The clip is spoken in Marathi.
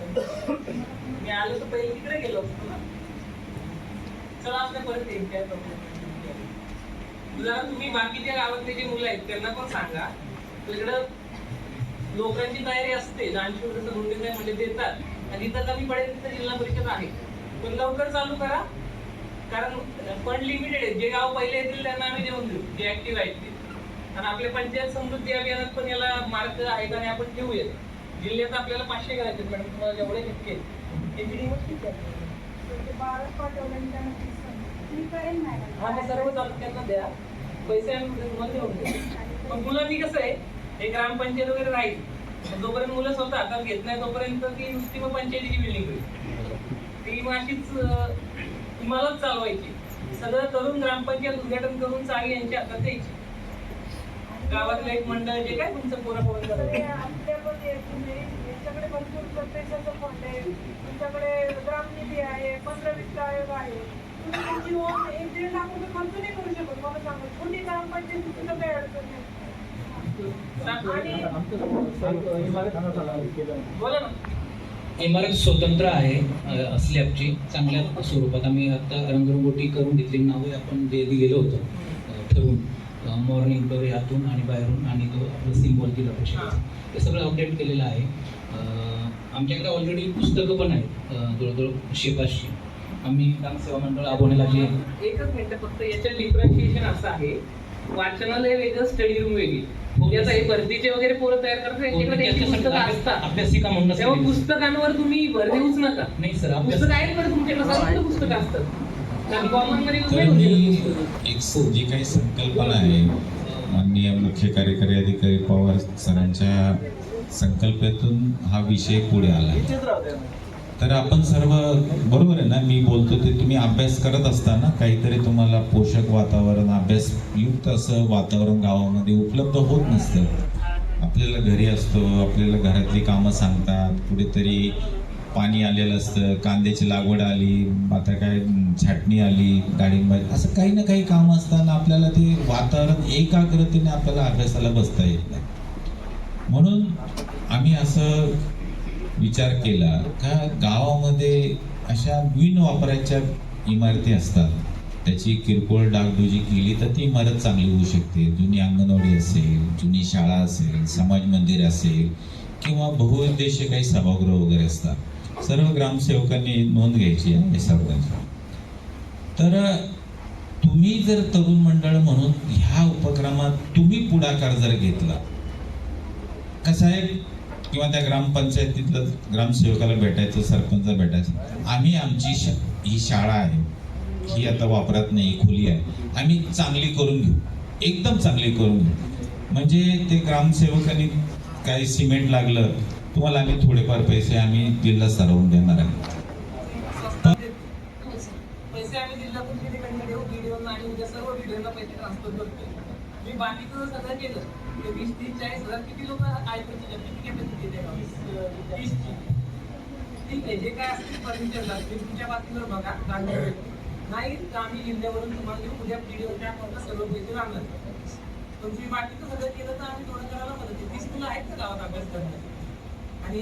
मी आलो तर पहिले तिकडे गेलो. असतो ना चला आपल्या परत येईल काय तुम्ही बाकीच्या गावातले जे मुलं आहेत त्यांना पण सांगा. तिकडं लोकांची तयारी असते. जानशूर जसं गुंडे म्हणजे देतात. आणि इथं कमी पडेल तिथं जिल्हा परिषद आहे. पण लवकर चालू करा. कारण फंड लिमिटेड आहे जे गाव पहिले येतील त्यांना आम्ही देऊन देऊ. जे ऍक्टिव्ह आहेत ते. आणि आपल्या पंचायत समृद्धी अभियानात पण याला मार्ग आहेत आणि आपण ठेवूयात जिल्ह्यात आपल्याला पाचशे करायचे मॅडम तुम्हाला जेवढे शक्य आहे? त्याची हा सर्व तालुक्यांना द्या. पैसे पण मुलांनी कसं आहे हे ग्रामपंचायत वगैरे राहील जोपर्यंत मुलं स्वतः हातात घेत नाही तोपर्यंत ती नुसती मग पंचायतीची बिल्डिंग होईल. ती मग अशीच तुम्हालाच चालवायची. सगळं करून ग्रामपंचायत उद्घाटन करून चावी यांच्या हातात द्यायची. गावातलं एक मंडळ जे काय तुमचं पोरा यांच्याकडे भरपूर प्रत्यक्षाचं फंड आहे. तुमच्याकडे ग्रामनिधी आहे पंधरा वित्त आयोग आहे. तुम्ही तुमची नोंद एक दीड लाख रुपये खर्च नाही करू शकत. मला सांगा कोणी ग्रामपंचायत सुद्धा काही अडचण नाही. इमारत स्वतंत्र आहे असली आमची चांगल्या स्वरूपात. आम्ही आता रंगरंगोटी करून घेतली नावे आपण जे दिलेलं होतं ठरवून. मॉर्निंग ग्लोरी यातून आणि बाहेरून आणि तो आपलं सिम्बॉल दिलं पेक्षा ते सगळं अपडेट केलेलं आहे. आमच्याकडे ऑलरेडी पुस्तकं पण आहेत जवळजवळ शेपाचशी आम्ही ग्रामसेवा मंडळ आबोनेला जे एकच मिनटं फक्त याच्यात डिफरन्शिएशन असं आहे. वाचनालय वेगळं स्टडी रूम वेगळी. याचा हे भरतीचे वगैरे पोरं तयार करतात यांच्याकडे त्यांची पुस्तकं असतात. अभ्यासिका म्हणून तेव्हा पुस्तकांवर तुम्ही भर देऊच नका. नाही सर अभ्यास पुस्तक आहेत बरं तुमच्याकडे सर्व पुस्तकं असतात. कॉमनमध्ये. एक स- जी काही संकल्पना आहे माननीय मुख्य कार्यकारी अधिकारी पवार सरांच्या संकल्पनेतून हा विषय पुढे आला तर आपण सर्व बरोबर आहे ना मी बोलतो ते तुम्ही अभ्यास करत असताना काहीतरी तुम्हाला पोषक वातावरण अभ्यासयुक्त असं वातावरण गावामध्ये उपलब्ध होत नसतं. आपल्याला घरी असतो आपल्याला घरातली कामं सांगतात कुठेतरी पाणी आलेलं असतं कांद्याची लागवड आली आता काय छाटणी आली डाळिंब असं काही ना काही काम असताना आपल्याला ते वातावरण एकाग्रतेने आपल्याला अभ्यासाला बसता येत नाही. म्हणून आम्ही असं विचार केला का गावामध्ये अशा बिन वापरायच्या इमारती असतात. त्याची किरकोळ डागडुजी केली तर ती इमारत चांगली होऊ शकते. जुनी अंगणवाडी असेल जुनी शाळा असेल समाज मंदिर असेल किंवा बहुउद्देशीय काही सभागृह वगैरे असतात. सर्व ग्रामसेवकांनी नोंद घ्यायची आहे सर्वांची तर तुम्ही जर तरुण मंडळ म्हणून ह्या उपक्रमात तुम्ही पुढाकार जर घेतला कसं आहे किंवा त्या ग्रामपंचायतीतलं ग्रामसेवकाला भेटायचं सरपंच भेटायचं. आम्ही आमची शा ही शाळा आहे. ही आता वापरात नाही खुली आहे. आम्ही चांगली करून घेऊ. एकदम चांगली करून घेऊ. म्हणजे ते ग्रामसेवकांनी काही सिमेंट लागलं तुम्हाला आम्ही थोडेफार पैसे आम्ही जिल्हा सरवून देणार आहे. हो, पैसे आम्ही जिल्हा आणि उद्या सर्व पैसे ट्रान्सफर करतो मी बाकीचं सगळं केलं. ते वीस तीस चाळीस हजार किती लोक आयपीची म्हणजे किती कॅपॅसिटी देते तीसची ठीक आहे जे काय असतील फर्निचर लागते तुमच्या बातमीवर बघा गांधी नाही तर आम्ही जिल्ह्यावरून तुम्हाला देऊ उद्या पिढीवर अकाउंटला सर्व पैसे लागणार पण तुम्ही बाकीचं सगळं केलं तर आम्ही थोडं करायला मदत आहे. तीस मुलं आहेत का गावात अभ्यास करण्यात